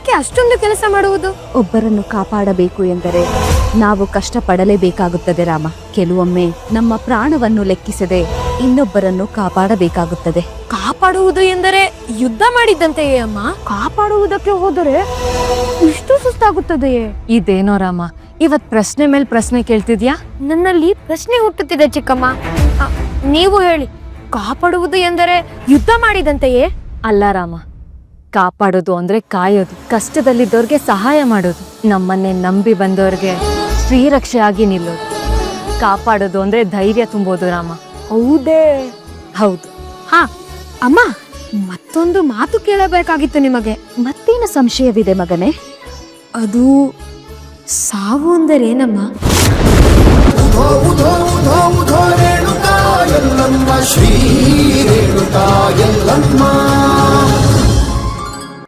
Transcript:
ಏಕೆ ಅಷ್ಟೊಂದು ಕೆಲಸ ಮಾಡುವುದು? ಒಬ್ಬರನ್ನು ಕಾಪಾಡಬೇಕು ಎಂದರೆ ನಾವು ಕಷ್ಟಪಡಲೇಬೇಕಾಗುತ್ತದೆ ರಾಮ. ಕೆಲವೊಮ್ಮೆ ನಮ್ಮ ಪ್ರಾಣವನ್ನು ಲೆಕ್ಕಿಸದೆ ಇನ್ನೊಬ್ಬರನ್ನು ಕಾಪಾಡಬೇಕಾಗುತ್ತದೆ. ಕಾಪಾಡುವುದು ಎಂದರೆ ಯುದ್ಧ ಮಾಡಿದ್ದಂತೆಯೇ ಅಮ್ಮ? ಕಾಪಾಡುವುದಕ್ಕೆ ಹೋದರೆ ಇಷ್ಟು ಸುಸ್ತಾಗುತ್ತದೆಯೇ? ಇದೇನೋ ರಾಮ ಇವತ್ ಪ್ರಶ್ನೆ ಮೇಲೆ ಪ್ರಶ್ನೆ ಕೇಳ್ತಿದ್ಯಾ? ನನ್ನಲ್ಲಿ ಪ್ರಶ್ನೆ ಹುಟ್ಟುತ್ತಿದೆ ಚಿಕ್ಕಮ್ಮ. ಅ, ನೀವು ಹೇಳಿ ಕಾಪಾಡುವುದು ಎಂದರೆ ಯುದ್ಧ ಮಾಡಿದಂತೆಯೇ? ಅಲ್ಲ ರಾಮ ಕಾಪಾಡೋದು ಅಂದ್ರೆ ಕಾಯೋದು. ಕಷ್ಟದಲ್ಲಿದ್ದವ್ರಿಗೆ ಸಹಾಯ ಮಾಡೋದು. ನಮ್ಮನ್ನೇ ನಂಬಿ ಬಂದವ್ರಿಗೆ ಶ್ರೀರಕ್ಷೆ ಆಗಿ ನಿಲ್ಲೋದು. ಕಾಪಾಡೋದು ಅಂದ್ರೆ ಧೈರ್ಯ ತುಂಬೋದು ರಾಮ. ಹೌದೇ? ಹೌದು. ಹಾ ಅಮ್ಮ ಮತ್ತೊಂದು ಮಾತು ಕೇಳಬೇಕಾಗಿತ್ತು ನಿಮಗೆ. ಮತ್ತೇನು ಸಂಶಯವಿದೆ ಮಗನೇ? ಅದು ಸಾವು ಅಂದರೇನಮ್ಮ? ಶ್ರೀ